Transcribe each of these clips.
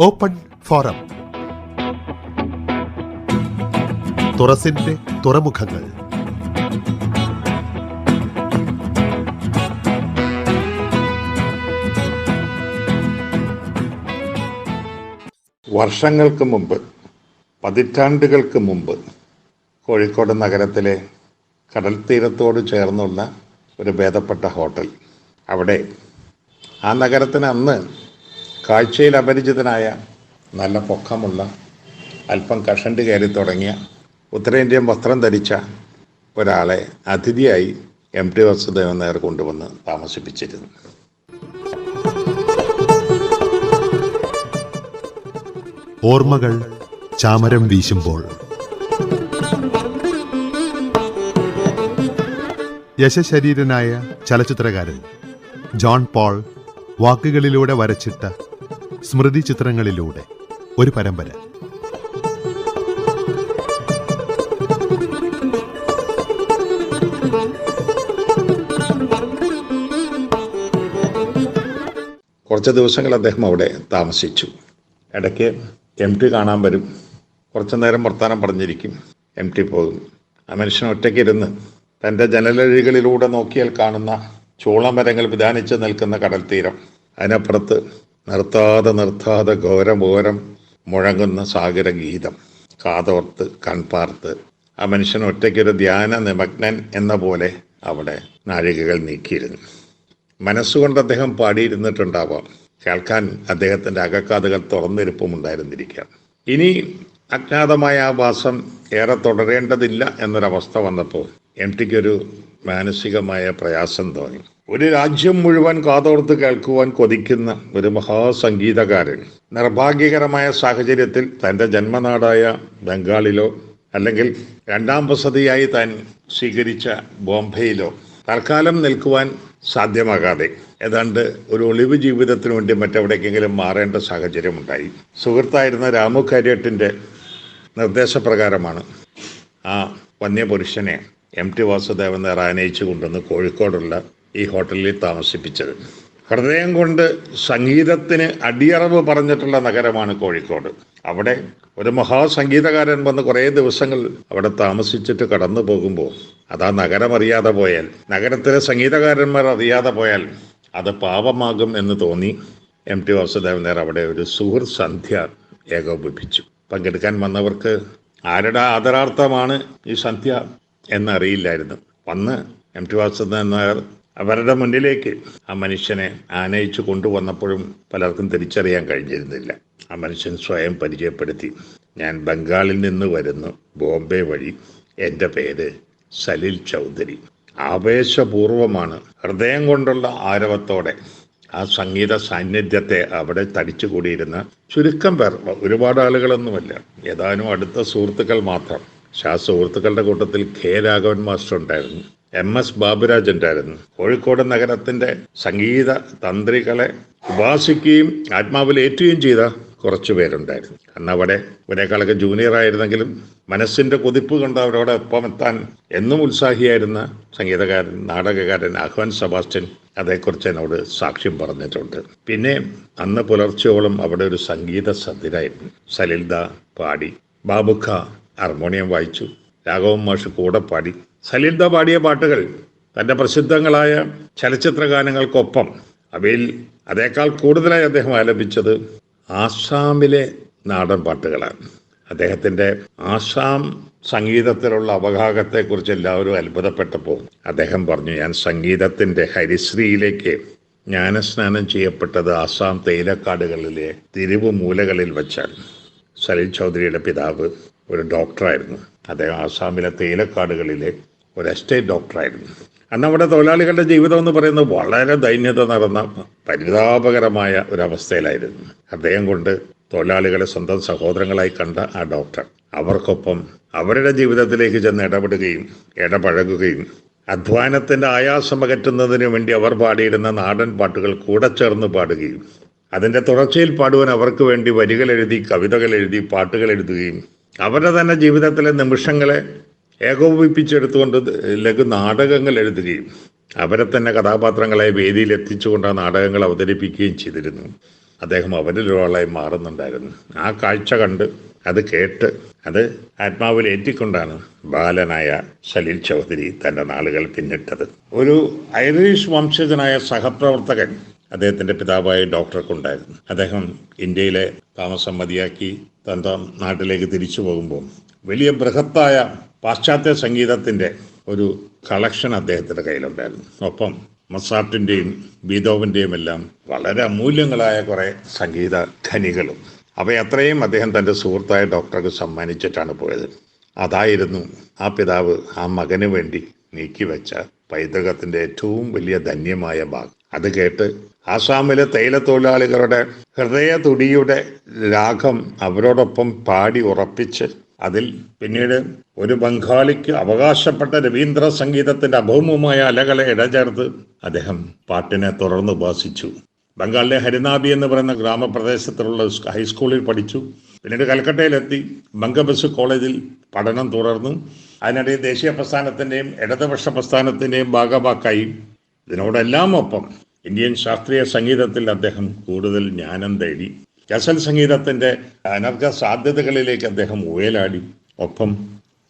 Open forum. തുറസിന്റെ തുറമുഖങ്ങൾ. വർഷങ്ങൾക്ക് മുമ്പ് പതിറ്റാണ്ടുകൾക്ക് മുമ്പ് കോഴിക്കോട് നഗരത്തിലെ കടൽ തീരത്തോട് ചേർന്നുള്ള ഒരു ഭേദപ്പെട്ട ഹോട്ടൽ. അവിടെ ആ നഗരത്തിന് അന്ന് കാഴ്ചയിൽ അപരിചിതനായ നല്ല പൊക്കമുള്ള അല്പം കഷണ്ട് കയറി തുടങ്ങിയ ഉത്തരേന്ത്യൻ വസ്ത്രം ധരിച്ച ഒരാളെ അതിഥിയായി എം ടി വസുദേവൻ നേർ കൊണ്ടുവന്ന് താമസിപ്പിച്ചിരുന്നു. ഓർമ്മകൾ ചാമരം വീശുമ്പോൾ. യശശരീരനായ ചലച്ചിത്രകാരൻ ജോൺ പോൾ വാക്കുകളിലൂടെ വരച്ചിട്ട സ്മൃതി ചിത്രങ്ങളിലൂടെ. ഒരു പരമ്പര. കുറച്ച് ദിവസങ്ങൾ അദ്ദേഹം അവിടെ താമസിച്ചു. ഇടയ്ക്ക് എം ടി കാണാൻ വരും. കുറച്ചു നേരം വർത്താനം പറഞ്ഞിരിക്കും. എം ടി പോകും. ആ മനുഷ്യൻ ഒറ്റയ്ക്കിരുന്ന് തന്റെ ജനലഴികളിലൂടെ നോക്കിയാൽ കാണുന്ന ചൂളമരങ്ങൾ വിധാനിച്ച് നിൽക്കുന്ന കടൽ തീരം അതിനപ്പുറത്ത് നിർത്താതെ നിർത്താതെ ഘോരഘോരം മുഴങ്ങുന്ന സാഗര ഗീതം കാതോർത്ത് കൺപാർത്ത്. ആ മനുഷ്യൻ ഒറ്റയ്ക്കൊരു ധ്യാന നിമഗ്നൻ എന്ന പോലെ അവിടെ നാഴികകൾ നീക്കിയിരുന്നു. മനസ്സുകൊണ്ട് അദ്ദേഹം പാടിയിരുന്നിട്ടുണ്ടാവാം. കേൾക്കാൻ അദ്ദേഹത്തിന്റെ അകക്കാതുകൾ തുറന്നിരിപ്പുമുണ്ടായിരുന്നിരിക്കാം. ഇനി അജ്ഞാതമായ ആ വാസം ഏറെ തുടരേണ്ടതില്ല എന്നൊരവസ്ഥ വന്നപ്പോൾ എം ടിക്ക് ഒരു മാനസികമായ പ്രയാസം തോന്നി. ഒരു രാജ്യം മുഴുവൻ കാതോർത്ത് കേൾക്കുവാൻ കൊതിക്കുന്ന ഒരു മഹാസംഗീതകാരൻ നിർഭാഗ്യകരമായ സാഹചര്യത്തിൽ തന്റെ ജന്മനാടായ ബംഗാളിലോ അല്ലെങ്കിൽ രണ്ടാം വസതിയായി താൻ സ്വീകരിച്ച ബോംബെയിലോ തൽക്കാലം നിൽക്കുവാൻ സാധ്യമാകാതെ. ഏതാണ്ട് ഒരു ഒളിവ് ജീവിതത്തിനു വേണ്ടി മറ്റെവിടേക്കെങ്കിലും മാറേണ്ട സാഹചര്യമുണ്ടായി. സുഹൃത്തായിരുന്ന രാമു കാര്യട്ടിന്റെ നിർദ്ദേശപ്രകാരമാണ്. ആ വന്യപുരുഷനെ എം ടി വാസുദേവൻ നേർ ആനയിച്ചു കൊണ്ടുവന്ന് കോഴിക്കോടുള്ള ഈ ഹോട്ടലിൽ താമസിപ്പിച്ചത്. ഹൃദയം കൊണ്ട് സംഗീതത്തിന് അടിയറവ് പറഞ്ഞിട്ടുള്ള നഗരമാണ് കോഴിക്കോട്. അവിടെ ഒരു മഹാസംഗീതകാരൻ വന്ന് കുറേ ദിവസങ്ങൾ അവിടെ താമസിച്ചിട്ട് കടന്നു പോകുമ്പോൾ അത് നഗരം അറിയാതെ പോയാൽ നഗരത്തിലെ സംഗീതകാരന്മാർ അറിയാതെ പോയാൽ അത് പാപമാകും എന്ന് തോന്നി. എം ടി വാസുദേവൻ നേർ അവിടെ ഒരു സുഹൃത്ത് സന്ധ്യ ഏകോപിപ്പിച്ചു. പങ്കെടുക്കാൻ വന്നവർക്ക് ആരുടെ ആദരാർത്ഥമാണ് ഈ സന്ധ്യ എന്നറിയില്ലായിരുന്നു. വന്ന് എം ടി വാസുദേവൻ നായർ അവരുടെ മുന്നിലേക്ക് ആ മനുഷ്യനെ ആനയിച്ചു കൊണ്ടുവന്നപ്പോഴും പലർക്കും തിരിച്ചറിയാൻ കഴിഞ്ഞിരുന്നില്ല. ആ മനുഷ്യൻ സ്വയം പരിചയപ്പെടുത്തി ഞാൻ ബംഗാളിൽ നിന്ന് വരുന്നു ബോംബെ വഴി. എന്റെ പേര് സലിൽ ചൗധരി. ആവേശപൂർവമാണ് ഹൃദയം കൊണ്ടുള്ള ആരവത്തോടെ ആ സംഗീത സാന്നിധ്യത്തെ അവിടെ തടിച്ചുകൂടിയിരുന്ന ചുരുക്കം പേർ ഒരുപാട് ആളുകളൊന്നുമല്ല. ഏതാനും അടുത്ത സുഹൃത്തുക്കൾ മാത്രം. ശാസ് ആ സുഹൃത്തുക്കളുടെ കൂട്ടത്തിൽ കെ രാഘവൻ മാസ്റ്റർ ഉണ്ടായിരുന്നു. എം എസ് ബാബുരാജ് ഉണ്ടായിരുന്നു. കോഴിക്കോട് നഗരത്തിന്റെ സംഗീത തന്ത്രികളെ ഉപാസിക്കുകയും ആത്മാവിൽ ഏറ്റുകയും ചെയ്ത കുറച്ചു പേരുണ്ടായിരുന്നു. കാരണം അവിടെ ഇവരെക്കാളൊക്കെ ജൂനിയർ ആയിരുന്നെങ്കിലും മനസ്സിന്റെ കൊതിപ്പ് കൊണ്ട് അവരോടൊപ്പം എത്താൻ എന്നും ഉത്സാഹിയായിരുന്ന സംഗീതകാരൻ നാടകകാരൻ അഹ്വാൻ സെബാസ്റ്റ്യൻ അതേക്കുറിച്ച് എന്നോട് സാക്ഷ്യം പറഞ്ഞിട്ടുണ്ട്. പിന്നെ അന്ന് പുലർച്ചയോളം അവിടെ ഒരു സംഗീത സദ്യരായിരുന്നു സലിൽദ പാടി ബാബുഖ ഹാർമോണിയം വായിച്ചു രാഘവൻ മാഷ് കൂടെ പാടി. സലിൽദ പാടിയ പാട്ടുകൾ തന്റെ പ്രസിദ്ധങ്ങളായ ചലച്ചിത്ര ഗാനങ്ങൾക്കൊപ്പം അവയിൽ അതേക്കാൾ കൂടുതലായി അദ്ദേഹം ആലപിച്ചത് ആസാമിലെ നാടൻ പാട്ടുകളാണ്. അദ്ദേഹത്തിന്റെ ആസാം സംഗീതത്തിലുള്ള അവഗാഹത്തെക്കുറിച്ച് എല്ലാവരും അത്ഭുതപ്പെട്ടപ്പോൾ അദ്ദേഹം പറഞ്ഞു ഞാൻ സംഗീതത്തിന്റെ ഹരിശ്രീയിലേക്ക് ജ്ഞാനസ്നാനം ചെയ്യപ്പെട്ടത് ആസാം തേയിലക്കാടുകളിലെ തിരിവ് മൂലകളിൽ വെച്ചാണ് സലിൽ ചൗധരിയുടെ പിതാവ് ഒരു ഡോക്ടറായിരുന്നു. അദ്ദേഹം ആസാമിലെ തേയിലക്കാടുകളിലെ ഒരു എസ്റ്റേറ്റ് ഡോക്ടറായിരുന്നു. അവിടെ തൊഴിലാളികളുടെ ജീവിതം എന്ന് പറയുന്നത് വളരെ ദൈന്യത നടന്ന പരിതാപകരമായ ഒരവസ്ഥയിലായിരുന്നു. അദ്ദേഹം കൊണ്ട് തൊഴിലാളികളെ സ്വന്തം സഹോദരങ്ങളായി കണ്ട ആ ഡോക്ടർ അവർക്കൊപ്പം അവരുടെ ജീവിതത്തിലേക്ക് ചെന്ന് ഇടപെടുകയും ഇടപഴകുകയും അധ്വാനത്തിന്റെ ആയാസം അകറ്റുന്നതിന് വേണ്ടി അവർ പാടിയിരുന്ന നാടൻ പാട്ടുകൾ കൂടെ ചേർന്ന് പാടുകയും അതിന്റെ തുടർച്ചയിൽ പാടുവാൻ അവർക്ക് വേണ്ടി വരികൾ എഴുതി കവിതകൾ എഴുതി പാട്ടുകൾ എഴുതുകയും അവരുടെ തന്നെ ജീവിതത്തിലെ നിമിഷങ്ങളെ ഏകോപിപ്പിച്ചെടുത്തുകൊണ്ട് ലഘു നാടകങ്ങൾ എഴുതുകയും അവരെ തന്നെ കഥാപാത്രങ്ങളെ വേദിയിൽ എത്തിച്ചുകൊണ്ട് ആ നാടകങ്ങൾ അവതരിപ്പിക്കുകയും ചെയ്തിരുന്നു. അദ്ദേഹം അവരിൽ ഒരാളായി മാറുന്നുണ്ടായിരുന്നു. ആ കാഴ്ച കണ്ട് അത് കേട്ട് അത് ആത്മാവിൽ ഏറ്റിക്കൊണ്ടാണ് ബാലനായ സലീൽ ചൗധരി തന്റെ നാളുകൾ പിന്നിട്ടത്. ഒരു ഐറിഷ് വംശജനായ സഹപ്രവർത്തകൻ അദ്ദേഹത്തിന്റെ പിതാവായ ഡോക്ടർക്കുണ്ടായിരുന്നു. അദ്ദേഹം ഇന്ത്യയിലെ താമസം മതിയാക്കി തന്റെ നാട്ടിലേക്ക് തിരിച്ചു പോകുമ്പോൾ വലിയ ബൃഹത്തായ പാശ്ചാത്യ സംഗീതത്തിന്റെ ഒരു കളക്ഷൻ അദ്ദേഹത്തിന്റെ കയ്യിലുണ്ടായിരുന്നു. ഒപ്പം മൊസാർട്ടിന്റെയും ബീതോവിന്റെയും എല്ലാം വളരെ അമൂല്യങ്ങളായ കുറേ സംഗീത ഖനികളും. അവയത്രയും അദ്ദേഹം തന്റെ സുഹൃത്തായ ഡോക്ടർക്ക് സമ്മാനിച്ചിട്ടാണ് പോയത്. അതായിരുന്നു ആ പിതാവ് ആ മകന് വേണ്ടി നീക്കിവെച്ച പൈതൃകത്തിന്റെ ഏറ്റവും വലിയ ധന്യമായ ഭാഗം. അത് കേട്ട് ആസാമിലെ തേയിലത്തൊഴിലാളികളുടെ ഹൃദയ തുടിയുടെ രാഗം അവരോടൊപ്പം പാടി ഉറപ്പിച്ച് അതിൽ പിന്നീട് ഒരു ബംഗാളിക്ക് അവകാശപ്പെട്ട രവീന്ദ്ര സംഗീതത്തിന്റെ അഭൗമമായ അലകളെ ഇടചേർത്ത് അദ്ദേഹം പാട്ടിനെ തുടർന്ന് ഉപാസിച്ചു. ബംഗാളിലെ ഹരിനാബി എന്ന് പറയുന്ന ഗ്രാമപ്രദേശത്തിലുള്ള ഹൈസ്കൂളിൽ പഠിച്ചു. പിന്നീട് കൽക്കട്ടയിലെത്തി. ബംഗബസ് കോളേജിൽ പഠനം തുടർന്നു അതിനിടയിൽ ദേശീയ പ്രസ്ഥാനത്തിന്റെയും ഇടതുപക്ഷ പ്രസ്ഥാനത്തിന്റെയും ഭാഗമാക്കായി ഇതിനോടെല്ലാം ഒപ്പം ഇന്ത്യൻ ശാസ്ത്രീയ സംഗീതത്തിൽ അദ്ദേഹം കൂടുതൽ ജ്ഞാനം തേടി. ഗസൽ സംഗീതത്തിന്റെ അനർഘ സാധ്യതകളിലേക്ക് അദ്ദേഹം ഉയലാടി. ഒപ്പം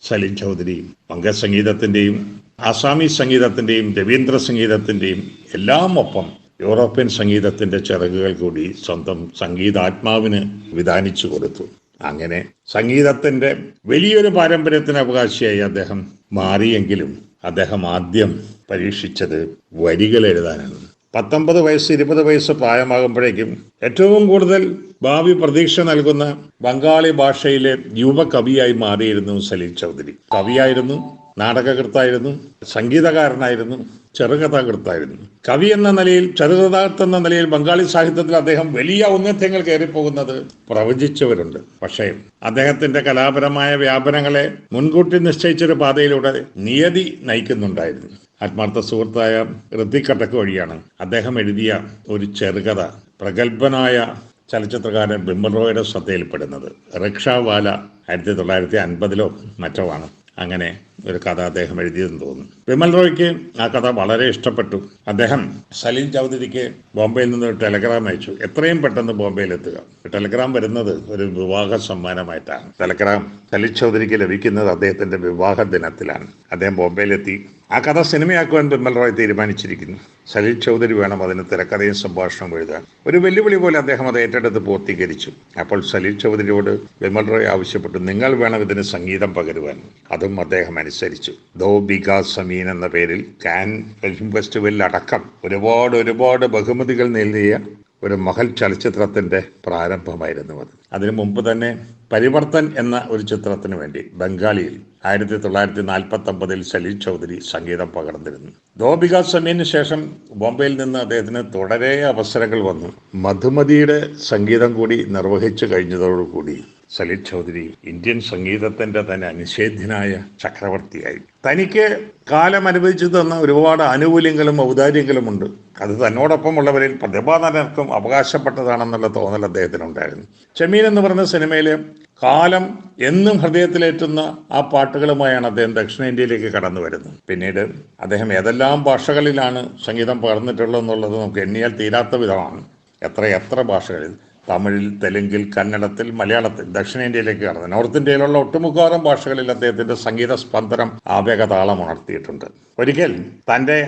സലീം ചൗധരി പങ്ക സംഗീതത്തിന്റെയും ആസാമി സംഗീതത്തിന്റെയും രവീന്ദ്ര സംഗീതത്തിന്റെയും എല്ലാം ഒപ്പം യൂറോപ്യൻ സംഗീതത്തിന്റെ ചിറകുകൾ കൂടി സ്വന്തം സംഗീതാത്മാവിന് വിധാനിച്ചു കൊടുത്തു. അങ്ങനെ സംഗീതത്തിന്റെ വലിയൊരു പാരമ്പര്യത്തിന് അവകാശിയായി അദ്ദേഹം മാറിയെങ്കിലും അദ്ദേഹം ആദ്യം പരീക്ഷിച്ചത് വരികൾ എഴുതാനാണ്. പത്തൊമ്പത് വയസ്സ് ഇരുപത് വയസ്സ് പ്രായമാകുമ്പോഴേക്കും ഏറ്റവും കൂടുതൽ ഭാവി പ്രതീക്ഷ നൽകുന്ന ബംഗാളി ഭാഷയിലെ യുവ കവിയായി മാറിയിരുന്നു സലീൽ ചൗധരി. കവിയായിരുന്നു നാടകകൃത്തായിരുന്നു സംഗീതകാരനായിരുന്നു ചെറുകഥാകൃത്തായിരുന്നു. കവി എന്ന നിലയിൽ ചെറുകഥാകൃത്ത് എന്ന നിലയിൽ ബംഗാളി സാഹിത്യത്തിൽ അദ്ദേഹം വലിയ ഔന്നത്യങ്ങൾ കയറിപ്പോകുന്നത് പ്രവചിച്ചവരുണ്ട്. പക്ഷേ അദ്ദേഹത്തിന്റെ കലാപരമായ വ്യാപനങ്ങളെ മുൻകൂട്ടി നിശ്ചയിച്ചൊരു പാതയിലൂടെ നിയതി നയിക്കുന്നുണ്ടായിരുന്നു. ആത്മാർത്ഥ സുഹൃത്തായ ഋത്തിക് കട്ടക്ക് വഴിയാണ് അദ്ദേഹം എഴുതിയ ഒരു ചെറുകഥ പ്രഗത്ഭനായ ചലച്ചിത്രകാരൻ ബിംബറോയുടെ ശ്രദ്ധയിൽപ്പെടുന്നത്. റിക്ഷാവാല ആയിരത്തി തൊള്ളായിരത്തി അൻപതിലോ മറ്റോ ആണ്. അങ്ങനെ ഒരു കഥ അദ്ദേഹം എഴുതിയതെന്ന് തോന്നുന്നു. വിമൽ റോയ്ക്ക് ആ കഥ വളരെ ഇഷ്ടപ്പെട്ടു. അദ്ദേഹം സലീം ചൗധരിക്ക് ബോംബെയിൽ നിന്ന് ഒരു ടെലഗ്രാം അയച്ചു. എത്രയും പെട്ടെന്ന് ബോംബെയിൽ എത്തുക ടെലഗ്രാം വരുന്നത് ഒരു വിവാഹ സമ്മാനമായിട്ടാണ്. ടെലഗ്രാം സലീം ചൗധരിക്ക് ലഭിക്കുന്നത് അദ്ദേഹത്തിന്റെ വിവാഹ ദിനത്തിലാണ്. അദ്ദേഹം ബോംബെയിലെത്തി. ആ കഥ സിനിമയാക്കുവാൻ ബിമൽ റോയ് തീരുമാനിച്ചിരിക്കുന്നു. സലീൽ ചൗധരി വേണം അതിന് തിരക്കഥയും സംഭാഷണവും എഴുതാൻ. ഒരു വെല്ലുവിളി പോലെ അദ്ദേഹം അത് ഏറ്റെടുത്ത് പൂർത്തീകരിച്ചു. അപ്പോൾ സലീൽ ചൗധരിയോട് വിമൽ റോയ് ആവശ്യപ്പെട്ടു നിങ്ങൾ വേണം ഇതിന് സംഗീതം പകരുവാൻ. അതും അദ്ദേഹം അനുസരിച്ചു. ദോ ബിഗാ സമീൻ എന്ന പേരിൽ കാൻ ഫിലിം ഫെസ്റ്റിവലിൽ അടക്കം ഒരുപാട് ഒരുപാട് ബഹുമതികൾ നേടിയ ഒരു മഹൽ ചലച്ചിത്രത്തിന്റെ പ്രാരംഭമായിരുന്നു അത്. അതിനു മുമ്പ് തന്നെ പരിവർത്തൻ എന്ന ഒരു ചിത്രത്തിന് വേണ്ടി ബംഗാളിയിൽ ആയിരത്തി തൊള്ളായിരത്തി നാൽപ്പത്തി ഒമ്പതിൽ സലീൽ ചൗധരി സംഗീതം പകർന്നിരുന്നു. ദോപിക സമീന് ശേഷം ബോംബെയിൽ നിന്ന് അദ്ദേഹത്തിന് തുടരെ അവസരങ്ങൾ വന്നു. മധുമതിയുടെ സംഗീതം കൂടി നിർവഹിച്ചു കഴിഞ്ഞതോടുകൂടി സലീൽ ചൗധരി ഇന്ത്യൻ സംഗീതത്തിന്റെ തന്നെ അനിഷേധ്യനായ ചക്രവർത്തിയായി. തനിക്ക് കാലം അനുഭവിച്ചു തന്ന ഒരുപാട് ആനുകൂല്യങ്ങളും ഔദാര്യങ്ങളും ഉണ്ട്. അത് തന്നോടൊപ്പമുള്ളവരിൽ പ്രതിഭാനർക്കും അവകാശപ്പെട്ടതാണെന്നുള്ള തോന്നൽ അദ്ദേഹത്തിനുണ്ടായിരുന്നു. ചെമ്മീൻ എന്ന് പറയുന്ന സിനിമയിലെ കാലം എന്നും ഹൃദയത്തിലേറ്റുന്ന ആ പാട്ടുകളുമായാണ് അദ്ദേഹം ദക്ഷിണേന്ത്യയിലേക്ക് കടന്നു വരുന്നത്. പിന്നീട് അദ്ദേഹം ഏതെല്ലാം ഭാഷകളിലാണ് സംഗീതം പകർന്നിട്ടുള്ളത് എന്നുള്ളത് നമുക്ക് എണ്ണിയാൽ തീരാത്ത വിധമാണ്. എത്ര എത്ര ഭാഷകളിൽ തമിഴിൽ തെലുങ്കിൽ കന്നഡത്തിൽ മലയാളത്തിൽ ദക്ഷിണേന്ത്യയിലേക്ക് കടന്നു നോർത്ത് ഇന്ത്യയിലുള്ള ഒട്ടുമുക്കാറും ഭാഷകളിൽ അദ്ദേഹത്തിന്റെ സംഗീത സ്പന്ദനം ആവേഗതാളം ഉണർത്തിയിട്ടുണ്ട്. ഒരിക്കൽ തന്റെ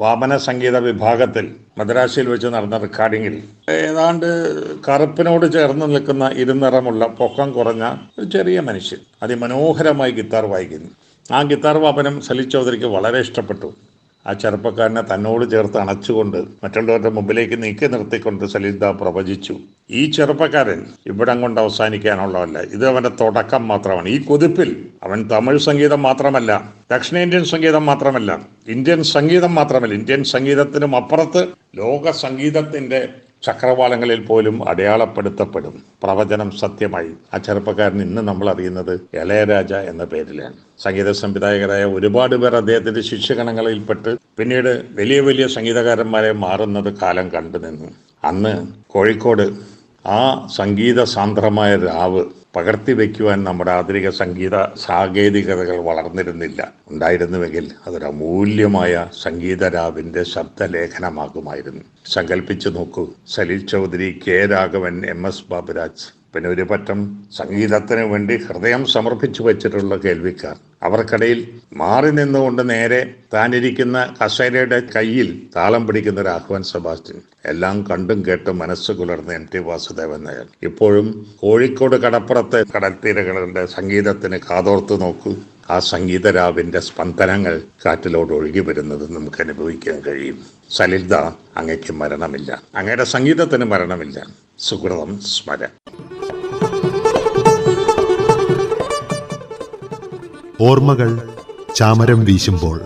വാമന സംഗീത വിഭാഗത്തിൽ മദ്രാസിൽ വെച്ച് നടന്ന റെക്കോർഡിങ്ങിൽ ഏതാണ്ട് കറുപ്പിനോട് ചേർന്ന് നിൽക്കുന്ന ഇരുനിറമുള്ള പൊക്കം കുറഞ്ഞ ഒരു ചെറിയ മനുഷ്യൻ അതിമനോഹരമായി ഗിത്താർ വായിക്കുന്നു. ആ ഗിത്താർ വാപനം സലി ചൗധരിക്ക് വളരെ ഇഷ്ടപ്പെട്ടു. ആ ചെറുപ്പക്കാരനെ തന്നോട് ചേർത്ത് അണച്ചുകൊണ്ട് മറ്റുള്ളവരുടെ മുമ്പിലേക്ക് നീക്കി നിർത്തിക്കൊണ്ട് സലീൽദ പ്രവചിച്ചു. ഈ ചെറുപ്പക്കാരൻ ഇവിടം കൊണ്ട് അവസാനിക്കാനുള്ളതല്ല ഇത് അവന്റെ തുടക്കം മാത്രമാണ്. ഈ കൊതിപ്പിൽ അവൻ തമിഴ് സംഗീതം മാത്രമല്ല ദക്ഷിണേന്ത്യൻ സംഗീതം മാത്രമല്ല ഇന്ത്യൻ സംഗീതം മാത്രമല്ല ഇന്ത്യൻ സംഗീതത്തിനും അപ്പുറത്ത് ലോക സംഗീതത്തിന്റെ ചക്രവാളങ്ങളിൽ പോലും അടയാളപ്പെടുത്തപ്പെടും. പ്രവചനം സത്യമായി. ആ ചെറുപ്പക്കാരൻ ഇന്ന് നമ്മൾ അറിയുന്നത് ഇളയരാജ എന്ന പേരിലാണ്. സംഗീത സംവിധായകരായ ഒരുപാട് പേർ അദ്ദേഹത്തിന്റെ ശിഷ്യഗണങ്ങളിൽപ്പെട്ട് പിന്നീട് വലിയ വലിയ സംഗീതകാരന്മാരെ മാറുന്നത് കാലം കണ്ടു നിന്നു അന്ന് കോഴിക്കോട് ആ സംഗീത സാന്ദ്രമായ രാവ് പകർത്തിവെക്കുവാൻ നമ്മുടെ ആധുനിക സംഗീത സാങ്കേതികതകൾ വളർന്നിരുന്നില്ല. ഉണ്ടായിരുന്നുവെങ്കിൽ അതൊരു അമൂല്യമായ സംഗീതരാവിന്റെ ശബ്ദലേഖനമാകുമായിരുന്നു. സങ്കല്പിച്ചു നോക്കൂ. Salil Chowdhury K Raghavan M S Baburaj പിന്നെ ഒരു പറ്റം സംഗീതത്തിന് വേണ്ടി ഹൃദയം സമർപ്പിച്ചു വെച്ചിട്ടുള്ള കേൾവിക്കാർ. അവർക്കിടയിൽ മാറി നിന്നുകൊണ്ട് നേരെ താനിരിക്കുന്ന കസേരയുടെ കയ്യിൽ താളം പിടിക്കുന്ന ഒരു ആഹ്വാൻ സെബാസ്റ്റ്യൻ എല്ലാം കണ്ടും കേട്ടും മനസ്സ് കുലർന്ന എം ടി വാസുദേവൻ നായർ. ഇപ്പോഴും കോഴിക്കോട് കടപ്പുറത്തെ കടൽത്തീരകളുടെ സംഗീതത്തിന് കാതോർത്ത് നോക്കൂ. ആ സംഗീതരാവിന്റെ സ്പന്ദനങ്ങൾ കാറ്റിലോട് ഒഴുകി വരുന്നത് നമുക്ക് അനുഭവിക്കാൻ കഴിയും. സലിൽദ അങ്ങയ്ക്ക് മരണമില്ല. അങ്ങയുടെ സംഗീതത്തിന് മരണമില്ല. സുഹൃതം സ്മര. ഓർമ്മകൾ ചാമരം വീശുമ്പോൾ.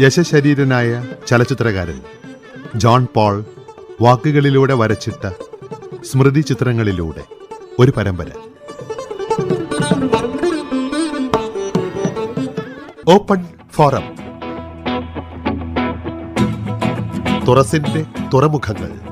യശശരീരനായ ചലച്ചിത്രകാരൻ ജോൺ പോൾ വാക്കുകളിലൂടെ വരച്ചിട്ട സ്മൃതി ചിത്രങ്ങളിലൂടെ ഒരു പരമ്പര. Open forum. തുറസിന്റെ തുറമുഖങ്ങൾ.